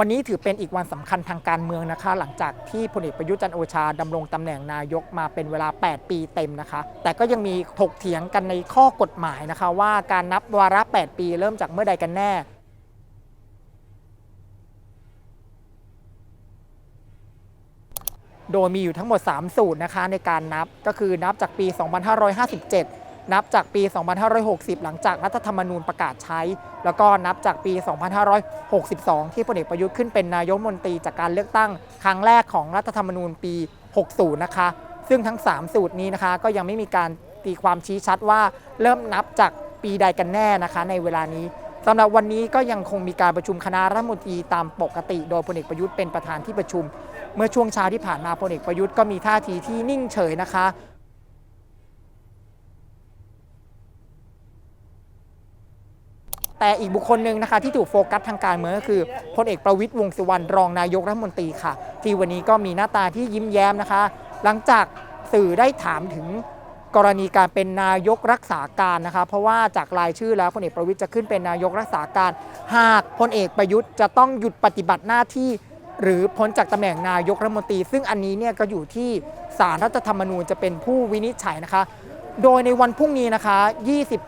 วันนี้ถือเป็นอีกวันสำคัญทางการเมืองนะคะ หลังจากที่พลเอกประยุทธ์จันโอชาดำรงตำแหน่งนายกมาเป็นเวลา 8 ปีเต็มนะคะ แต่ก็ยังมีถกเถียงกันในข้อกฎหมายนะคะ ว่าการนับวาระ 8 ปีเริ่มจากเมื่อใดกันแน่โดยมีอยู่ทั้งหมด 3 สูตรนะคะในการนับก็คือนับจากปี 2557 นับจากปี 2560 หลังจากรัฐธรรมนูญประกาศใช้ แล้วก็นับจากปี 2562 ที่พลเอกประยุทธ์ขึ้นเป็นนายกมนตรีจากการเลือกตั้งครั้งแรกของรัฐธรรมนูญปี 60 นะคะ ซึ่งทั้ง 3 สูตรนี้นะคะ ก็ยังไม่มีการตีความชี้ชัดว่าเริ่มนับจากปีใดกันแน่นะคะ ในเวลานี้สำหรับวันนี้ก็ยังคงมีการประชุมคณะรัฐมนตรีตามปกติ โดยพลเอกประยุทธ์เป็นประธานที่ประชุม เมื่อช่วงเช้าที่ผ่านมาพลเอกประยุทธ์ก็มีท่าทีที่นิ่งเฉยนะคะ แต่อีกบุคคลหนึ่งนะคะที่ถูกโฟกัสทางการเมืองก็คือพลเอกประวิตยวงสุวรรณรองนายกรัฐมนตรีค่ะ ที่วันนี้ก็มีหน้าตาที่ยิ้มแย้มนะคะ หลังจากสื่อได้ถามถึงกรณีการเป็นนายกรักษาการนะคะ เพราะว่าจากรายชื่อแล้วพลเอกประวิตยจะขึ้นเป็นนายกรักษาการ หากพลเอกประยุทธ์จะต้องหยุดปฏิบัติหน้าที่ หรือพ้นจากตำแหน่งนายกรัฐมนตรี ซึ่งอันนี้เนี่ยก็อยู่ที่สารรัฐธรรมนูญจะเป็นผู้วินิจฉัยนะคะ โดยในวันพรุ่งนี้นะคะ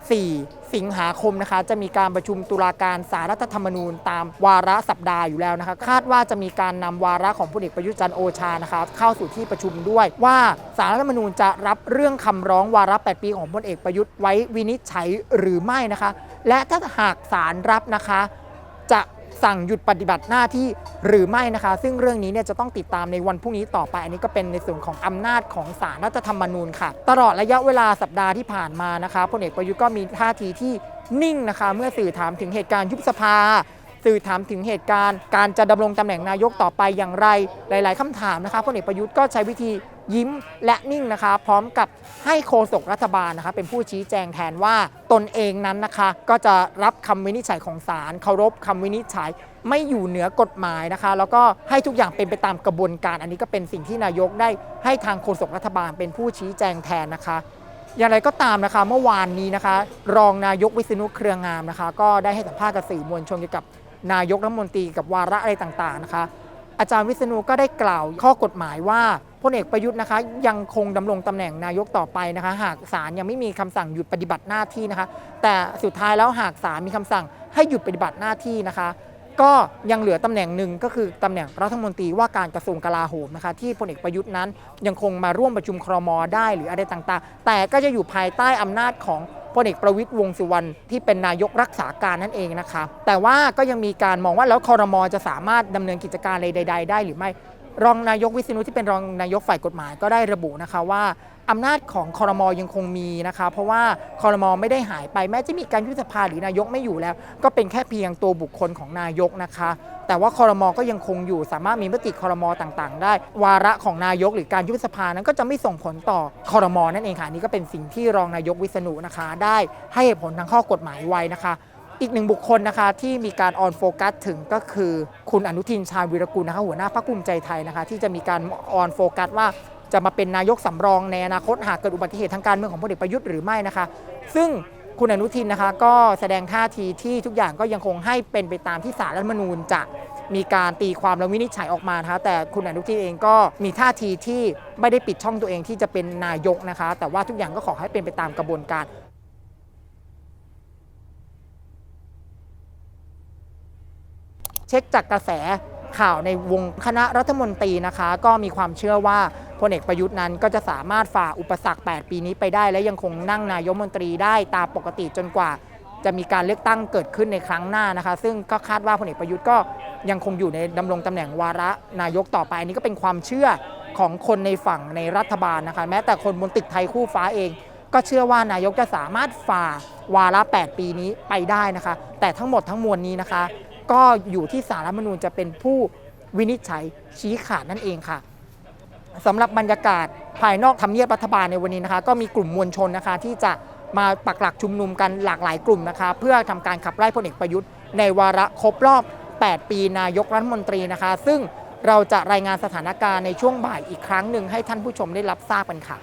24 สิงหาคมนะคะ จะมีการประชุมตุลาการสารรัฐธรรมนูญ ตามวาระสัปดาห์อยู่แล้วนะคะ คาดว่าจะมีการนำวาระของพลเอกประยุทธ์จันทร์โอชานะคะเข้าสู่ที่ประชุมด้วย ว่าสารรัฐธรรมนูญจะรับเรื่องคำร้องวาระ 8 ปีของพลเอกประยุทธ์ไว้วินิจฉัยหรือไม่นะคะ และถ้าหากสารรับนะคะ จะ สั่งหยุดปฏิบัติหน้าที่หรือไม่นะคะ ซึ่งเรื่องนี้เนี่ยจะต้องติดตามในวันพรุ่งนี้ต่อไป อันนี้ก็เป็นในส่วนของอำนาจของศาลรัฐธรรมนูญค่ะ ตลอดระยะเวลาสัปดาห์ที่ผ่านมานะคะพลเอกประยุทธ์ก็มีท่าทีที่นิ่งนะคะ เมื่อสื่อถามถึงเหตุการณ์ยุบสภา สื่อถามถึงเหตุการณ์ การจะดำรงตำแหน่งนายกต่อไปอย่างไร หลาย ๆคำถามนะคะพลเอกประยุทธ์ก็ใช้วิธี ยิ้มและนิ่งนะคะพร้อมกับให้โฆษกรัฐบาลนะคะเป็นผู้ชี้แจงแทนว่าตนเองนั้นนะคะ ก็จะรับคำวินิจฉัยของศาลเคารพคำวินิจฉัยไม่อยู่เหนือกฎหมายนะคะ แล้วก็ให้ทุกอย่างเป็นไปตามกระบวนการ อันนี้ก็เป็นสิ่งที่นายกได้ให้ทางโฆษกรัฐบาลเป็นผู้ชี้แจงแทนนะคะ อย่างไรก็ตามนะคะเมื่อวานนี้นะคะ รองนายกวิษณุเครืองามนะคะ ก็ได้ให้สัมภาษณ์กับสื่อมวลชนเกี่ยวกับนายกรัฐมนตรีกับวาระอะไรต่างๆนะคะ อาจารย์วิษณุก็ได้กล่าวข้อกฎหมายว่าพลเอกประยุทธ์นะคะ ยังคงดำรงตำแหน่งนายกต่อไปนะคะ หากศาลยังไม่มีคำสั่งหยุดปฏิบัติหน้าที่นะคะ แต่สุดท้ายแล้วหากศาลมีคำสั่งให้หยุดปฏิบัติหน้าที่นะคะ ก็ยังเหลือตำแหน่งหนึ่งก็คือตำแหน่งรัฐมนตรีว่าการกระทรวงกลาโหมนะคะ ที่พลเอกประยุทธ์นั้นยังคงมาร่วมประชุมครมได้หรืออะไรต่างๆ แต่ก็จะอยู่ภายใต้อำนาจของ พลเอกประวิตยวงสุวรรณที่เป็นนายกรักษาการนั่นเองนะคะแต่ว่าก็ยังมีการมองว่าแล้วคอรมอจะสามารถดำเนินกิจการอะไรใด ๆ ได้หรือไม่ รองนายกวิษณุที่เป็นรองนายกฝ่ายกฎหมายก็ได้ระบุนะคะว่าอำนาจของคอรมอยังคงมีนะคะ เพราะว่าคอรมอไม่ได้หายไปแม้จะมีการยุบสภาหรือนายกไม่อยู่แล้ว ก็เป็นแค่เพียงตัวบุคคลของนายกนะคะ แต่ว่าคอรมอก็ยังคงอยู่สามารถมีมติคอรมอต่างๆ ได้ วาระของนายกหรือการยุบสภานั้นก็จะไม่ส่งผลต่อคอรมอนั่นเองค่ะนี่ก็เป็นสิ่งที่รองนายกวิษณุนะคะ ได้ให้เหตุผลทางข้อกฎหมายไว้นะคะ อีกหนึ่งบุคคลนะคะที่มีการออนโฟกัสถึงก็คือคุณอนุทินชาญวีรกุลนะคะหัวหน้าพรรคภูมิใจไทยนะคะที่จะมีการออนโฟกัสว่าจะมาเป็นนายกสำรองในอนาคตหากเกิดอุบัติเหตุทางการเมืองของพลเอกประยุทธ์หรือไม่นะคะ ซึ่งคุณอนุทินนะคะก็แสดงท่าทีที่ทุกอย่างก็ยังคงให้เป็นไปตามที่สารรัฐมนูญจะมีการตีความและวินิจฉัยออกมานะคะแต่คุณอนุทินเองก็มีท่าทีที่ไม่ได้ปิดช่องตัวเองที่จะเป็นนายกนะคะ แต่ว่าทุกอย่างก็ขอให้เป็นไปตามกระบวนการ เช็คจากกระแสข่าวในวงคณะรัฐมนตรีนะคะ ก็มีความเชื่อว่าพลเอกประยุทธ์นั้นก็จะสามารถฝ่าอุปสรรค 8 ปีนี้ไปได้ และยังคงนั่งนายกมนตรีได้ตามปกติจนกว่า จะมีการเลือกตั้งเกิดขึ้นในครั้งหน้านะคะ ซึ่งก็คาดว่าพลเอกประยุทธ์ก็ยังคงอยู่ในดำรงตำแหน่งวาระนายกต่อไปอันนี้ก็เป็นความเชื่อของคนในฝั่งในรัฐบาลนะคะ แม้แต่คนบนตึกไทยคู่ฟ้าเอง ก็เชื่อว่านายกจะสามารถฝ่าวาระ 8 ปีนี้ไปได้นะคะ แต่ทั้งหมดทั้งมวลนี้นะคะ ก็อยู่ที่สารรัฐมนูญจะเป็นผู้วินิจฉัยชี้ขาดนั่นเองค่ะสำหรับบรรยากาศภายนอกทำเนียบรัฐบาลในวันนี้นะคะ ก็มีกลุ่มมวลชนนะคะที่จะมาปักหลักชุมนุมกันหลากหลายกลุ่มนะคะ เพื่อทำการขับไล่พลเอกประยุทธ์ในวาระครบรอบ 8 ปีนายกรัฐมนตรีนะคะ ซึ่งเราจะรายงานสถานการณ์ในช่วงบ่ายอีกครั้งหนึ่งให้ท่านผู้ชมได้รับทราบกันค่ะ